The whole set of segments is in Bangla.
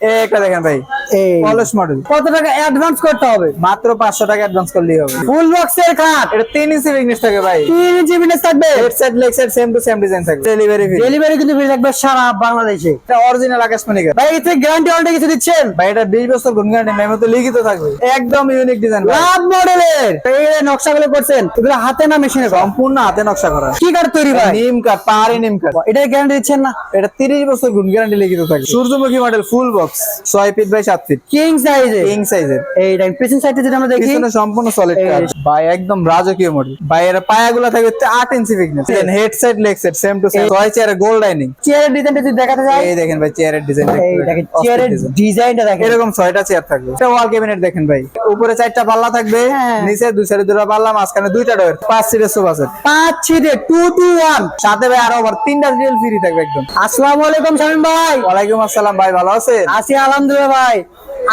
এই একটা দেখেন ভাই এই পলিশ মডেল। কত টাকা অ্যাডভান্স করতে হবে? মাত্র পাঁচশো টাকা অ্যাডভান্স করলেই হবে। ফুল বক্সের খাট এটা তিন ইঞ্চি বিগনেস থাকে ভাই। তিন ইঞ্চি বিনেস থাকবে। Head side leg side same to same design থাকবে। ডেলিভারি ফ্রি ডেলিভারি কিন্তু ফ্রি থাকবে সারা বাংলাদেশে। এটা অরিজিনাল আকাশমণি ভাই এতে গ্যারান্টি অলরেডি কিছু দিচ্ছেন? ভাই এটা বিশ বছর গুণ গ্যারান্টি মেমো তো লিখিত থাকবে। একদম ইউনিক ডিজাইন লাভ মডেলের। এই নকশাগুলো করছেন এগুলো হাতে না মেশিনে সম্পূর্ণ হাতে নকশা করা। কি কাঠ তৈরি ভাই? নিম কাঠ পাহাড়ি নিম কাঠ এটা গ্যারান্টি দিচ্ছেন না? এটা তিরিশ বছর গুণ গ্যারান্টি লিখিত থাকবে। সূর্যমুখী মডেল ফুল বক্স ছয় ফিট বাই সাত ফিট কিং সাইজে কিং সাইজের এই দেখেন পিছন সাইডে যদি আমরা দেখি। পিছনে সম্পূর্ণ সলিড এই- ভাই একদম রাজকীয় মডেল ভাই এর পায়াগুলো থাকবে আট inch fitness head side leg side same to same ছয় চেয়ারে গোল্ড ডাইনিং চেয়ারের ডিজাইনটা যদি দেখাতে যাই। এই দেখেন ভাই চেয়ারের ডিজাইন এই দেখেন চেয়ারের ডিজাইনটা দেখেন। এরকম ছয়টা চেয়ার থাকবে। এটা ওয়াল ক্যাবিনেট দেখেন ভাই। উপরে চারটা পাল্লা থাকবে। হ্যাঁ। নিচে দুই সাইডে দুটো পাল্লা মাঝখানে দুইটা ডোর পাঁচ সিটের সোফা সেট পাঁচ ছিটে টু টু ওয়ান সাথে ভাই আরও আবার তিনটা রিয়েল ফ্রি থাকবে একদম। আসসালামু আলাইকুম শামিম ভাই। ওয়ালাইকুম আসসালাম ভাই ভালো আছেন? আছি আলহামদুলিল্লাহ ভাই।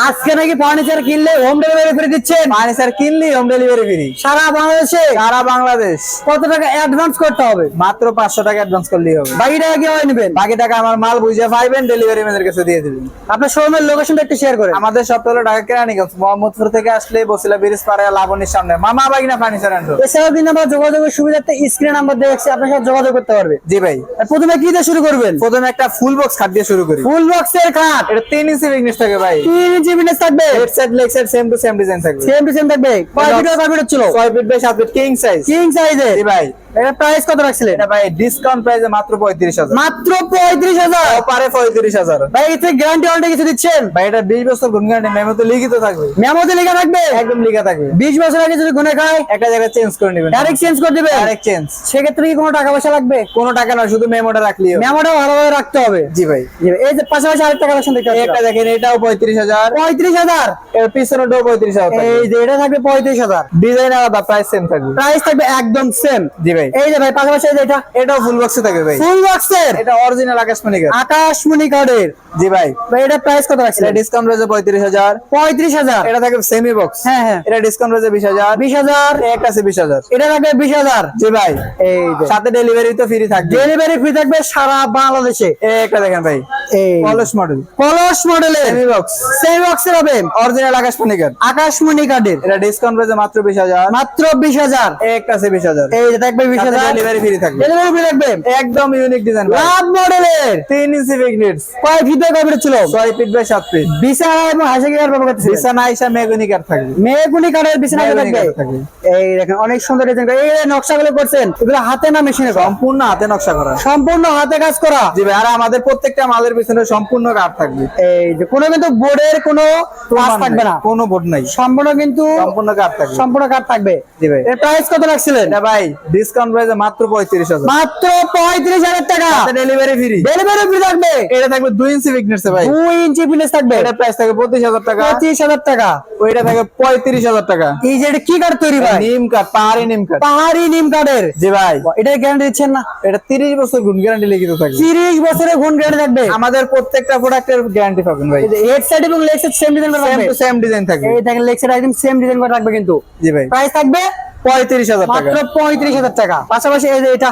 আজকে নাকি ফার্নিচার কিনলে হোম ডেলিভারি করে দিচ্ছেন? ফার্নিচার কিনলি হোম ডেলিভারি ফ্রি সারা বাংলাদেশে? সারা বাংলাদেশ। কত টাকা অ্যাডভান্স করতে হবে? মাত্র পাঁচশো টাকা অ্যাডভান্স করলেই হবে। বাকি টাকা কীভাবে নেবেন? বাকি টাকা আমার মাল বুঝে পাইবেন ডেলিভারি ম্যানের কাছে দিয়ে দিবেন। আপনার শোরুমের লোকেশনটা একটু শেয়ার করেন। আমাদের হলো ঢাকা কেরানীগঞ্জ মোহাম্মদপুর থেকে আসলে বসিলা ব্রিজ পাড়া লাবণীর সামনে। মামা বাগিনা ফার্নিচার অ্যান্ড এছাড়াও দিন আমরা যোগাযোগের সুবিধার্থে স্ক্রিন নাম্বার দিয়ে দেখছি আপনার সাথে যোগাযোগ করতে পারবে। জি ভাই। প্রথমে কি দিয়ে শুরু করবেন? প্রথমে একটা ফুল বক্স খাট দিয়ে শুরু করি। ফুল বক্সের খাট? এটা তিন ইঞ্চি বিগনেস থাকে ভাই। তিন ইঞ্চি বিনেস থাকবে। Head side leg side same to same design থাকবে। সেম টু সেম থাকবে। কয় ফিট কয় ফিট ছিল ছয় ফিট বাই সাত ফিট কিং সাইজ কিং সাইজে জি ভাই। এটা প্রাইস কত রাখছিলেন? এটা ভাই ডিসকাউন্ট প্রাইসে মাত্র পঁয়ত্রিশ হাজার। মাত্র পঁয়ত্রিশ হাজার? পারে পঁয়ত্রিশ হাজার। ভাই এতে গ্যারান্টি অলরেডি কিছু দিচ্ছেন? ভাই এটা বিশ বছর গুণ গ্যারান্টি লিখিত থাকবে। মেমোতে লেখা থাকবে? একদম লিখা থাকবে। বিশ বছর আগে যদি গুনে খায়? একটা জায়গায় চেঞ্জ করে নেবেন। ডাইরেক্ট চেঞ্জ করে দিবে? ডাইরেক্ট চেঞ্জ সেক্ষেত্রে কি কোনো টাকা পয়সা লাগবে? কোনো টাকা নয় শুধু মেমোটা মেমোটা ভালোভাবে রাখতে হবে। জি ভাই। এই যে পাশাপাশি আরেকটা কালেকশন দেখতে একটা দেখেন এটাও পঁয়ত্রিশ হাজার। পঁয়ত্রিশ হাজার? এর পিছনেটাও পঁয়ত্রিশ হাজার এই যে এটা থাকবে পঁয়ত্রিশ হাজার। ডিজাইন আলাদা প্রাইস সেম থাকবে। প্রাইস থাকবে একদম সেম জি ভাই। এই যে ভাই পাশাপাশি এটা। এটাও ফুল বক্সে থাকবে ভাই। ফুল বক্সের এটা অরিজিনাল আকাশমণি আকাশমণি কার্ডের জি ভাই। ভাই এটা প্রাইস কত রাখছে এটা ডিসকাউন্ট রয়েছে পঁয়ত্রিশ হাজার। পঁয়ত্রিশ হাজার। এটা থাকবে সেমি বক্স হ্যাঁ হ্যাঁ। এটা ডিসকাউন্ট রয়েছে বিশ হাজার। বিশ হাজার। একটা আছে বিশ হাজার। এটা থাকবে বিশ হাজার। জি ভাই। এই যে। সাথে ডেলিভারি তো ফ্রি থাকবে। ডেলিভারি ফ্রি থাকবে সারা বাংলাদেশে। এই একটা দেখেন ভাই। মডেল। কলস মডেলের। সেমি বক্স সেই বক্সের হবে। অরিজিনাল আকাশমণি কাঠ আকাশমণি কার্ডের এটা ডিসকাউন্ট রয়েছে মাত্র বিশ হাজার। মাত্র বিশ হাজার। এই একটা আছে বিশ এই যে থাকবে বিশ হাজার। ডেলিভারি ফ্রি থাকবে। ডেলিভারি ফ্রি থাকবে। একদম ইউনিক ডিজাইন লাভ মডেলের। তিন ইঞ্চি বিগনেটস কয় ফিট কয় ফিট ছিল? ছয় ফিট বাই সাত ফিট বিছানা এবং হাসি বিছানা আইসা মেগুনি থাকবে। কাঠের বিছানা থাকবে। এই দেখেন অনেক সুন্দর ডিজাইন এই নকশাগুলো করছেন এগুলো হাতে না মেশিনে সম্পূর্ণ হাতে নকশা করা। সম্পূর্ণ হাতে কাজ করা। জি ভাই আর আমাদের প্রত্যেকটা মালের পিছনে সম্পূর্ণ কাঠ থাকবে। এই যে কোনো কিন্তু বোর্ডের কোনো কাজ থাকবে না। কোনো বোর্ড নাই। সম্পূর্ণ কিন্তু সম্পূর্ণ কাঠ থাকবে। সম্পূর্ণ কাঠ থাকবে। জি ভাই। এর প্রাইস কত রাখছিলেন? এটা ভাই ডিসকাউন্ট প্রাইসে মাত্র পঁয়ত্রিশ হাজার। মাত্র পঁয়ত্রিশ হাজার টাকা। ডেলিভারি ফ্রি ডেলিভারি ফ্রি থাকবে। এটা থাকবে দুই ইঞ্চি বিগনেটস ভাই। দুই ইঞ্চি ফিনিশ থাকবে। এটা প্রাইস থাকবে পঁচিশ হাজার টাকা। পঁচিশ হাজার টাকা। ওইটা থাকে পঁয়ত্রিশ হাজার টাকা। এই যে এটা কি কাঠ তৈরি ভাই? নিম কাঠ পাহাড়ি নিম কাঠ পাহাড়ি নিম কাঠের জি ভাই। এটা গ্যারান্টি দিচ্ছেন না। এটা তিরিশ বছর গুণ গ্যারান্টি লিখিত থাকবে। তিরিশ বছরের গুণ গ্যারান্টি থাকবে। আমাদের প্রত্যেকটা প্রোডাক্টের গ্যারান্টি পাবেন ভাই। হেড সাইড এবং leg side same design same to same design থাকবে। এই দেখেন লেগ সাইড একদম সেম ডিজাইন করে রাখবে কিন্তু। জি ভাই। প্রাইস থাকবে পঁয়ত্রিশ হাজার মাত্র পঁয়ত্রিশ হাজার টাকা। পাশাপাশি এই যে এটা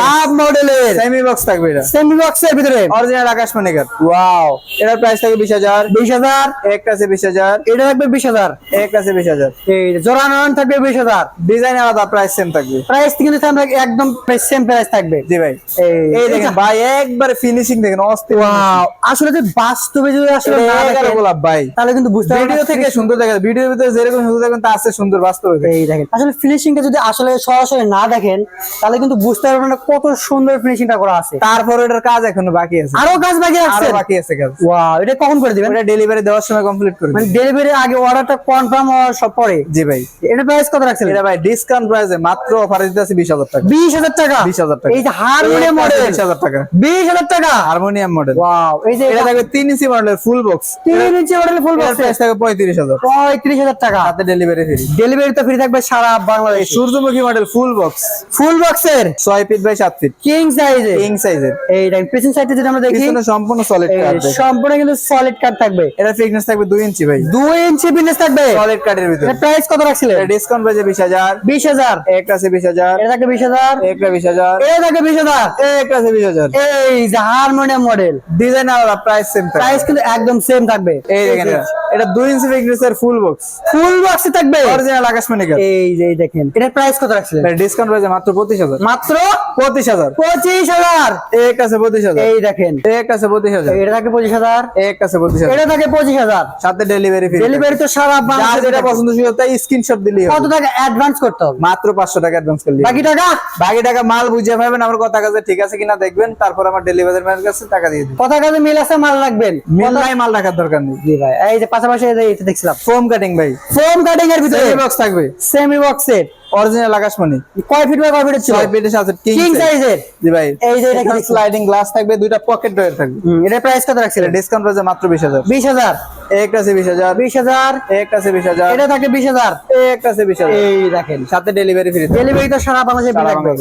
লাভ মডেলের। সেমি বক্স থাকবে এটা। সেম বক্সের ভিতরে। অরিজিনাল আকাশমণি কাঠ ওয়াও এটার প্রাইস থাকবে বিশ হাজার। বিশ হাজার। একটা আছে বিশ হাজার। এটা থাকবে বিশ হাজার। একটা আছে বিশ হাজার। এই জোড়া নয়ন থাকবে বিশ হাজার। ডিজাইন আলাদা প্রাইস সেম থাকবে। প্রাইস কিন্তু একদম সেম প্রাইস থাকবে। জি ভাই। এই এই দেখেন ভাই একবারে ফিনিশিং দেখেন অস্থির ওয়াও আসলে যে বাস্তবে যদি আসলে না দেখেন, গোলাপ ভাই। তাহলে কিন্তু বুঝতে ভিডিও থেকে সুন্দর দেখা যায়। ভিডিওর ভিতরে যেরকম সুন্দর দেখেন তার চেয়ে সুন্দর বাস্তবে। এই দেখেন। আসলে ফিনিশিংটা যদি আসলে সরাসরি না দেখেন তাহলে কিন্তু বুঝতে পারবেন না কত সুন্দর ফিনিশিংটা করা আছে। তারপর এটার কাজ এখনও বাকি আছে। আরও কাজ বাকি রাখছেন বাকি আছে কাজ ওয়াও এটা কখন করে দিবেন? ওটা ডেলিভারি দেওয়ার সময় কমপ্লিট করে মানে দিন। ডেলিভারির আগে অর্ডারটা কনফার্ম হওয়ার সব পরে? জি ভাই। এটা প্রাইস কত রাখছেন? এটা ভাই ডিসকাউন্ট প্রাইসে মাত্র অফারে দিতে আছে বিশ হাজার টাকা। বিশ হাজার টাকা? 20,000 টাকা। এই যে হারমোনিয়াম মডেল বিশ হাজার টাকা। বিশ হাজার টাকা? হারমোনিয়াম মডেল ওয়াও এই যে এটা থাকবে তিন ইঞ্চি মডেলের ফুল বক্স তিন inch model full box price থাকবে পঁয়ত্রিশ হাজার। পঁয়ত্রিশ হাজার টাকা। হাতে ডেলিভারি ফ্রি ডেলিভারি তো ফ্রি থাকবে সারা বাংলাদেশ। সূর্যমুখী মডেল ফুল বক্স ফুল বক্সের ছয় ফিট বাই সাত ফিট কিং সাইজের কিং সাইজের এই দেখেন পিছন সাইডে যদি আমরা দেখি। পিছনে সম্পূর্ণ সলিড কাঠ সম্পূর্ণ কিন্তু সলিড কাট থাকবে। এটা ফিটনেস থাকবে ইঞ্চি ভাই। ইঞ্চি ফিটনেস থাকবে? সলিড কাঠের ভিতরে। এটা প্রাইস কত রাখছিলেন? ডিসকাউন্ট পেয়েছে বিশ হাজার। বিশ হাজার। একটা আছে বিশ হাজার। এটা থাকে বিশ হাজার। একটা বিশ হাজার। এটা থাকে বিশ হাজার। একটা আছে বিশ হাজার। এই যে হারমোনিয়াম মডেল ডিজাইন আলাদা প্রাইস সেম প্রাইস কিন্তু একদম সেম থাকবে। এই দেখেন এটা। দুই ইঞ্চি ফিটনেসের ফুল বক্স ফুল বক্সে থাকবে। অরিজিনাল আকাশমণি কাঠ এই যে দেখেন। এটার প্রাইস কত রাখছিলেন? ডিসকাউন্ট পেয়েছে মাত্র পঁচিশ হাজার। মাত্র? পঁচিশ হাজার। পঁচিশ হাজার? এক আছে পঁচিশ হাজার। এই দেখেন। এক আছে পঁচিশ হাজার। এটা থাকে পঁচিশ হাজার? এক আছে পঁচিশ হাজার। এটা থাকে পঁচিশ হাজার। সাথে ডেলিভারি ফ্রি ডেলিভারি তো সারা বাংলাদেশে যেটা পছন্দ ছিল তাই স্ক্রিনশট দিলেই কত টাকা অ্যাডভান্স করতে হবে? মাত্র পাঁচশো টাকা অ্যাডভান্স করলে বাকি টাকা? বাকি টাকা মাল বুঝে পাবেন আমার কথা কাছে ঠিক আছে কিনা দেখবেন তারপর আমার ডেলিভারি ম্যানের কাছে টাকা দিয়ে দিন কথা কাজে মিল আছে মাল রাখবেন। মিল নাই মাল রাখার দরকার নেই। জি ভাই এই যে পাশাপাশি এই যে এটা দেখছিলাম। ফোম কাটিং ভাই। ফোম কাটিং এর ভিতরে বক্স থাকবে। সেমি বক্সের অরিজিনাল আকাশমণি কয় ফিট বাই কয় ফিটের ছিল? সাথে কিং সাইজের জি ভাই। এই যে এটা স্লাইডিং গ্লাস থাকবে দুইটা পকেট ড্রয়ার থাকবে। এটার প্রাইস কত রাখছিলেন? ডিসকাউন্ট মাত্র বিশ হাজার। বিশ হাজার? এক আছে বিশ হাজার। বিশ হাজার? এক আছে বিশ হাজার। এটা থাকে বিশ হাজার? এক আছে বিশ হাজার। এই দেখেন। সাথে ডেলিভারি ফ্রি ডেলিভারি তো সারা বাংলাদেশে থাকবে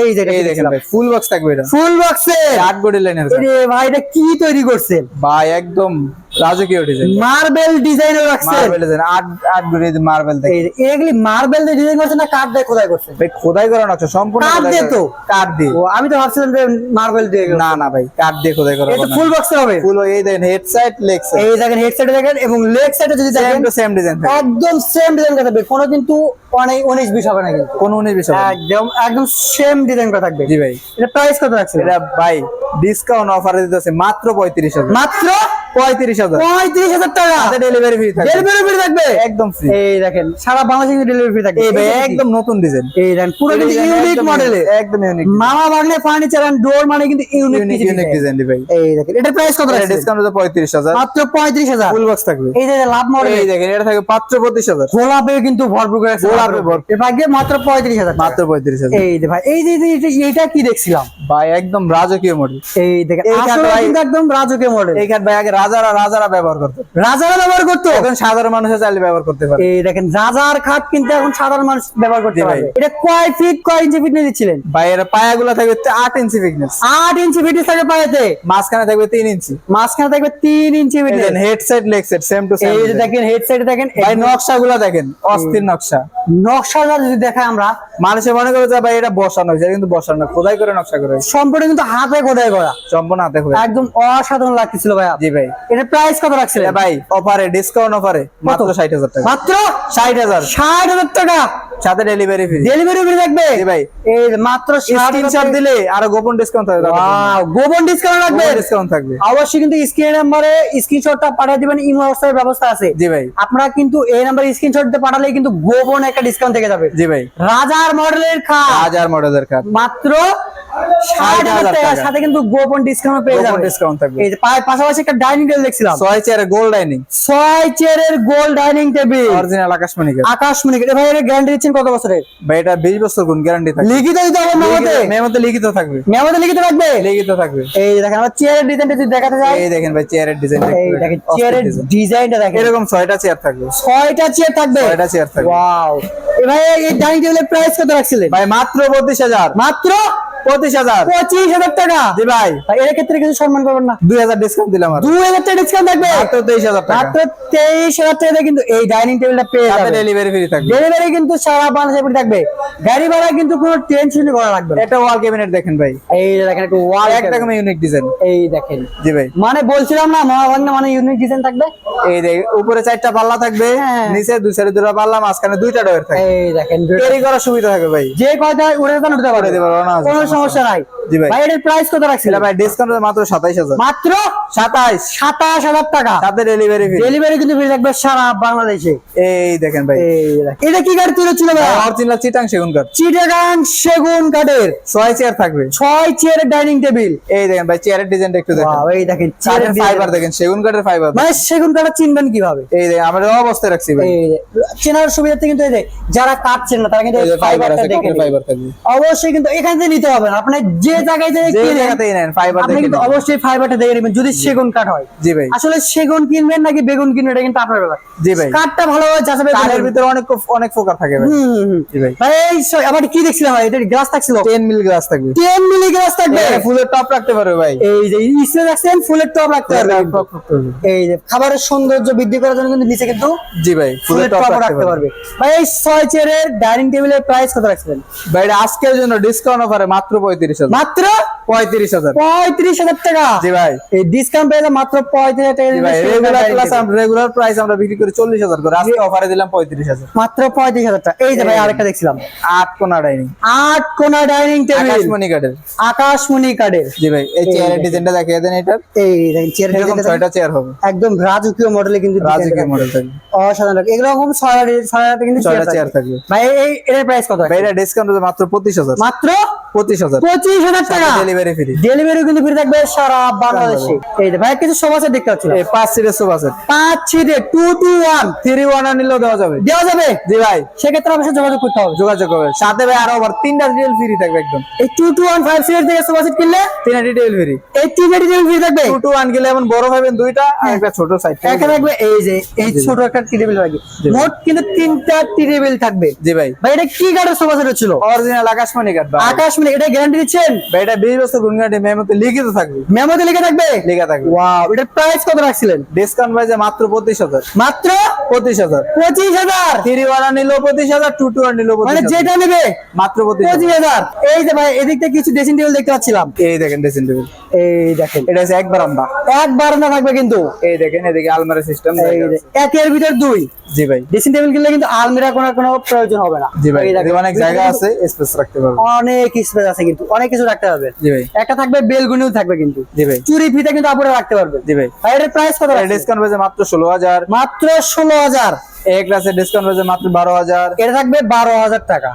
এই যে এই দেখেন ভাই ফুল বক্স থাকবে এটা। ফুল বক্সে আট বডি লাইনের ভাই এটা কি তৈরি করছেন? ভাই একদম রাজকীয় ডিজাইন মার্বেল মার্বেল ডিজাইন আট মার্বেল এই এগুলি মার্বেল দিয়ে ডিজাইন করছেন না কাঠ দিয়ে খোদাই করছেন ভাই খোদাই করা নকশা সম্পূর্ণ কাঠ দিয়ে তো? কাঠ দিয়ে। ও আমি তো ভাবছিলাম যে মার্বেল দিয়ে না না ভাই কাঠ দিয়ে খোদাই করা এটা ফুল বক্সে হবে? ফুল এই দেখেন হেড সাইড লেগ সাইড এই দেখেন হেড সাইডে দেখেন এবং লেগ সাইডে যদি সেম দেখেন টু সেম ডিজাইন একদম সেম ডিজাইন করা থাকবে। কোনো কিন্তু অনেক উনিশ বিশ হবে না কিন্তু। কোন উনিশ বিষয় একদম একদম সেম ডিজাইন করা থাকবে। জি ভাই। এটা প্রাইস কত রাখছে? এটা ভাই ডিসকাউন্ট অফারে দিতেছে মাত্র পঁয়ত্রিশ হাজার। মাত্র? পঁয়ত্রিশ হাজার। পঁয়ত্রিশ হাজার টাকা। সাথে ডেলিভারি ফ্রি থাকে ডেলিভারি ফ্রি থাকবে? একদম ফ্রি এই দেখেন সারা বাংলাদেশে কিন্তু ডেলিভারি ফ্রি থাকবে। এই ভাই একদম নতুন ডিজাইন এই দেখেন পুরো কিন্তু ইউনিক মডেলে একদম ইউনিক মামা বাগনে ফার্নিচার এন্ড ডোর মানে কিন্তু ইউনিক ইউনিক ইউনিক ডিজাইন ভাই। এই দেখেন এটা প্রাইস কত রাখছে ডিসকাউন্ট হচ্ছে পঁয়ত্রিশ মাত্র পঁয়ত্রিশ হাজার। ফুল বক্স থাকবে। এই যে লাভ মডেল এই দেখেন এটা থাকবে মাত্র পঁচিশ হাজার। গোলাপে কিন্তু ভরপুর করে গোলাপে ভরপুর। এর মাত্র মাত্র এই ভাই এই যে কি দেখছিলাম? ভাই একদম রাজকীয় মডেল এই দেখেন এই আসলে কিন্তু একদম রাজকীয় মডেল এই ভাই আগে রাজারা রাজারা ব্যবহার করতো। রাজারা ব্যবহার করতো? এখন সাধারণ মানুষের চাইলে ব্যবহার করতে পারে। এই দেখেন রাজার খাট কিন্তু এখন সাধারণ মানুষ ব্যবহার করতে ভাই। এটা কয় ফিট কয় ইঞ্চি ফিটনেস দিচ্ছিলেন? ভাই এর পায়াগুলো থাকবে আট ইঞ্চি ফিটনেস আট ইঞ্চি ফিটনেস থাকে পায়েতে? মাঝখানে থাকবে তিন ইঞ্চি মাঝখানে থাকবে তিন inch fitness head side leg side same to same এই যে দেখেন হেড সাইডে দেখেন ভাই নকশাগুলো দেখেন অস্থির নকশা। নকশাটা যদি দেখাই আমরা মানুষে মনে করে যে ভাই এটা বসানো হয়েছে কিন্তু বসানো না খোদাই করে নকশা করে। সম্পূর্ণ কিন্তু হাতে খোদাই করা। সম্পূর্ণ হাতে করে একদম অসাধারণ লাগতেছিল ভাইয়া। জি ভাই। এটা প্রাইস কত রাখছিলেন? ভাই অফারে ডিসকাউন্ট অফারে মাত্র ষাট হাজার টাকা। মাত্র? টাকা? সাথে ডেলিভারি ফ্রি ডেলিভারি ফ্রি থাকবে? জি ভাই। এই মাত্র স্ক্রিনশট দিলে আরও গোপন ডিসকাউন্ট থাকবে গোপন ডিসকাউন্ট ডিসকাউন্ট থাকবে? অবশ্যই কিন্তু স্ক্রিন নাম্বারে স্ক্রিনশটটা পাঠিয়ে দিবেন ইমো হোয়াটসঅ্যাপের ব্যবস্থা আছে। জি ভাই। আপনারা কিন্তু এই নাম্বারে স্ক্রিনশট দিয়ে পাঠালে কিন্তু গোপন একটা ডিসকাউন্ট থেকে যাবে। জি ভাই। রাজার মডেলের খাট। হাজার মডেলের কাঠ মাত্র ষাট হাজার টাকা। সাথে কিন্তু গোপন ডিসকাউন্ট পেয়ে গোপন ডিসকাউন্ট থাকবে। এই যে পাশাপাশি একটা ডাইনিং টেবিল দেখছিলাম। ছয় ডাইনিং চেয়ারের গোল ডাইনিং টেবিল অরিজিনাল আকাশমণি আকাশমণি এটা ভাই এর গ্যারান্টি দিচ্ছেন কত বছরের ভাই এটা বিশ বছর গুণ গ্যারান্টি থাকবে? লিখিত দিতে হবে মেমোতে। মেমোতে লিখিত থাকবে। মেমোতে লিখিত থাকবে? এই দেখেন আমার চেয়ারের ডিজাইনটা যদি দেখাতে এই দেখেন ভাই চেয়ারের ডিজাইন এই দেখেন চেয়ারের ডিজাইনটা দেখেন। এরকম ছয়টা চেয়ার থাকবে। ছয়টা চেয়ার থাকবে? ছয়টা চেয়ার থাকবে। ওয়াও ভাই এই ডাইনিং টেবিলের প্রাইস কত রাখছিলেন? ভাই মাত্র পঁচিশ হাজার। মাত্র পঁচিশ হাজার। পঁচিশ হাজার টাকা? জি ভাই। ভাই এর ক্ষেত্রে কিছু সম্মান করবেন না। দুই হাজার ডিসকাউন্ট দিলাম দুই হাজার টাকা ডিসকাউন্ট থাকবে? মাত্র তেইশ হাজার টাকা। মাত্র তেইশ হাজার টাকা কিন্তু এই ডাইনিং টেবিলটা পেয়ে যাবে ডেলিভারি ফ্রি থাকবে। ডেলিভারি কিন্তু সারা বাংলাদেশে free থাকবে। গাড়ি ভাড়া কিন্তু কোনো টেনশনই করা লাগবে না। এটা ওয়াল ক্যাবিনেট দেখেন ভাই। এই দেখেন একটু ওয়াল একদম ইউনিক ডিজাইন এই দেখেন। জি ভাই। মানে বলছিলাম না মহাভাগ্নে মানে ইউনিক ডিজাইন থাকবে। এই দেখ উপরে চারটা পাল্লা থাকবে হ্যাঁ। নিচে দুই সাইডে দুটো পাল্লা মাঝখানে দুইটা ডয়ের থাকবে। এই দেখেন। ক্যারি করার সুবিধা থাকবে ভাই। যে কয়টা উড়ে যেতে উঠতে পারবে কোনো সমস্যা নাই। ভাই। ভাই প্রাইস কত রাখছিল ভাই ডিসকাউন্ট মাত্র সাতাইশ হাজার। মাত্র? সাতাইশ। সাতাশ হাজার টাকা। সাথে ডেলিভারি ফ্রি ডেলিভারি কিন্তু ফ্রি থাকবে সারা বাংলাদেশে। এই দেখেন ভাই। এটা কি গাড়ি তুলে ছিল ভাই অরিজিনাল চিটাং সেগুন কাঠ চিটাগাং সেগুন কাঠের ছয় চেয়ার থাকবে। ছয় চেয়ারের ডাইনিং টেবিল এই দেখেন ভাই চেয়ারের ডিজাইনটা একটু দেখেন। এই দেখেন চেয়ারের ফাইবার দেখেন সেগুন কাঠের ফাইবার মানে সেগুন কাঠটা চিনবেন কীভাবে? এই দেখেন আমরা অবস্থায় রাখছি ভাই। এই চেনার সুবিধাতে কিন্তু এই যে যারা কাটছেন না তারা কিন্তু ফাইবার আছে ফাইবার থাকবে। অবশ্যই কিন্তু এখান থেকে নিতে হবে। হবে না আপনি যে জায়গায় যে কিনেন ফাইবার আপনি কিন্তু অবশ্যই ফাইবারটা দেখে নেবেন যদি সেগুন কাঠ হয়। জি ভাই। আসলে সেগুন কিনবেন নাকি বেগুন কিনবেন এটা কিন্তু আপনার ব্যাপার। জি ভাই। কাঠটা ভালোভাবে যাচাই কাঠের ভিতরে অনেক অনেক প্রকার থাকে ভাই। জি ভাই। ভাই আবার কি দেখছিলাম ভাই? এটা গ্লাস থাকছিল? 10 মিলি গ্লাস থাকবে। টেন মিলি গ্লাস থাকবে? ফুলের টপ রাখতে পারবে ভাই। এই যে ইসে রাখছেন ফুলের টপ রাখতে পারবে। এই যে খাবারের সৌন্দর্য বৃদ্ধি করার জন্য কিন্তু নিচে কিন্তু জি ভাই ফুলের টপ রাখতে পারবে। ভাই এই ছয় চেয়ারের ডাইনিং টেবিলের প্রাইস কত রাখছেন ভাই এটা আজকের জন্য ডিসকাউন্ট অফারে মাত্র 35000 মাত্র পঁয়ত্রিশ হাজার। পঁয়ত্রিশ হাজার টাকা। জি ভাই। এই ডিসকাউন্ট পেয়ে মাত্র পঁয়ত্রিশ হাজার টাকা রেগুলার প্লাস রেগুলার প্রাইস আমরা বিক্রি করি চল্লিশ হাজার করে। আজকে অফারে দিলাম পঁয়ত্রিশ হাজার। মাত্র পঁয়ত্রিশ হাজার টাকা। এই যে ভাই। আরেকটা দেখছিলাম। আট কোনা ডাইনিং আট কোনা ডাইনিং টেবিল আকাশমণি কাঠের। আকাশমণি কাঠের। জি ভাই এই চেয়ারের দেখেন। ডিজাইনটা দেখিয়ে দেন এটার। এই দেখেন চেয়ার এরকম ছয়টা চেয়ার হবে। একদম রাজকীয় মডেলে কিন্তু রাজকীয় মডেল। থাকবে। অসাধারণ। লাগে। এরকম ছয় ছয় হাজার কিন্তু ছয়টা চেয়ার চেয়ার থাকবে। ভাই এই এর প্রাইস কত? ভাই এটা ডিসকাউন্ট মাত্র পঁচিশ হাজার। মাত্র পঁচিশ হাজার। পঁচিশ হাজার টাকা। ডেলিভারি ফ্রি ডেলিভারি কিন্তু ফ্রি থাকবে সারা বাংলাদেশে। এই ভাই কিছু সমাজে দেখতে পাচ্ছি পাঁচ সিটের সোফা সেট পাঁচ ছিটে two two one three one নিলেও দেওয়া যাবে। দেওয়া যাবে? জি ভাই। সেক্ষেত্রে অবশ্যই যোগাযোগ করতে হবে। যোগাযোগ করবে সাথে ভাই আরও আবার তিনটা ডিটেল ফ্রি থাকবে একদম। এই টু টু ওয়ান ফাইভ সিটের থেকে সোফা সেট কিনলে? তিনটা ডিটেল ফ্রি এই তিনটা ডিটেল ফ্রি থাকবে? টু টু ওয়ান গেলে এমন বড় পাবেন দুইটা আর একটা ছোট সাইড একা থাকবে এই যে এই ছোট একটা টি টেবিল থাকবে মোট কিন্তু তিনটা টি টেবিল থাকবে। জি ভাই। ভাই এটা কি কাঠের সোফা সেট ছিল? অরিজিনাল আকাশমণি ভাই আকাশ এটা গ্যারান্টি দিচ্ছেন? ভাই এটা বিশ বছর গুণগাটি মেমোতে লিখিত থাকবে। মেমোতে লিখে থাকবে? লেখা থাকবে। ওয়াও এটার প্রাইস কত রাখছিলেন? ডিসকাউন্ট প্রাইসে মাত্র পঁচিশ হাজার। মাত্র পঁচিশ হাজার। পঁচিশ হাজার? থ্রি ওয়ান নিল পঁচিশ হাজার টু টু ওয়ান মানে যেটা নেবে? মাত্র পঁচিশ হাজার। এই যে ভাই এদিক কিছু ড্রেসিং টেবিল দেখতে পাচ্ছিলাম। এই দেখেন ড্রেসিং টেবিল এই দেখেন। এটা হচ্ছে একবার আমরা একবার না থাকবে কিন্তু। এই দেখেন এদিকে আলমারি সিস্টেম একের ভিতর দুই। জি ভাই। ড্রেসিং টেবিল কিনলে কিন্তু আলমিরা কোনো কোনো প্রয়োজন হবে না। জি ভাই অনেক জায়গা আছে স্পেস রাখতে পারবে অনেক স্পেস আছে কিন্তু অনেক কিছু রাখতে পারবে জি ভাই। একটা থাকবে বেলগুনিও থাকবে কিন্তু। জি ভাই। চুরি ফিতে কিন্তু রাখতে পারবে। জি ভাই। ভাই প্রাইস কত রাখছেন? ডিসকাউন্ট প্রাইসে মাত্র ষোলো হাজার। মাত্র ষোলো হাজার। এক ক্লাসে ডিসকাউন্ট রয়েছে মাত্র বারো হাজার। এটা থাকবে বারো হাজার টাকা।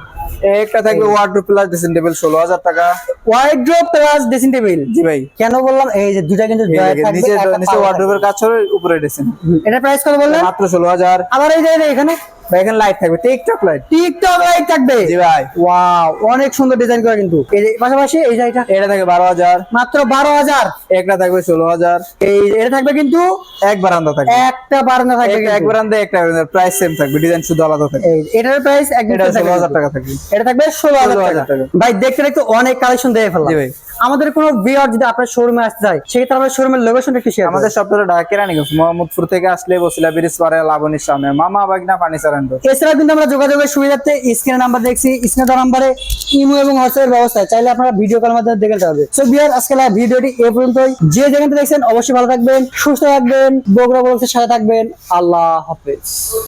একটা থাকবে ওয়ার্ড প্লাস ড্রেসিং টেবিল ষোলো হাজার টাকা। ওয়াইড্রোপ প্লাস ড্রেসিং টেবিল জি ভাই। কেন বললাম? এই যে দুটা কিন্তু নিচে নিচে পাল্লা কাজ হবে উপরে ড্রেসিং এটা প্রাইস কত বললেন? মাত্র ষোলো হাজার। আবার এই যে এখানে? ভাই এখানে লাইট থাকবে টিকটক লাইট টিকটক লাইট থাকবে। জি ভাই। ওয়াও অনেক সুন্দর ডিজাইন করা কিন্তু। এই পাশাপাশি এই যে এটা। থাকে বারো হাজার। মাত্র বারো হাজার। একটা থাকবে ষোলো হাজার। এই এটা থাকবে কিন্তু এক বারান্দা থাকবে। একটা বারান্দা থাকবে এক- এক। বারান্দা একটা প্রাইস সেম থাকবে ডিজাইন শুধু আলাদা থাকবে। এটার প্রাইস একদম ষোলো হাজার টাকা থাকবে। এটা থাকবে ষোলো হাজার টাকা। ভাই দেখতে দেখতে অনেক কালেকশন দেখে ফেললাম। ভাই। আমাদের কোনো বিয়ার যদি আপনার শোরুমে আসতে চায় সেক্ষেত্রে আপনার শোরুমের লোকেশনটা একটু শেয়ার আমাদের সপ্তাহে ঢাকা কেরানীগঞ্জ মোহাম্মদপুর থেকে আসলে বসিলা ব্রিজ পারে লাবণীর সামনে। মামা বাগনা ফার্নিচার এন্ড এছাড়া কিন্তু আমরা যোগাযোগের সুবিধার্থে স্ক্রিনে নাম্বার দেখছি স্ক্রিনে দেওয়া নাম্বারে ইমো এবং হোয়াটসঅ্যাপের ব্যবস্থা চাইলে আপনারা ভিডিও কলের মাধ্যমে দেখে নিতে পারবে। সো বিয়ার আজকে ভিডিওটি এ পর্যন্তই। যে যেখানে দেখছেন অবশ্যই ভালো থাকবেন সুস্থ থাকবেন বগুড়া বলছের সাথে থাকবেন। আল্লাহ হাফেজ।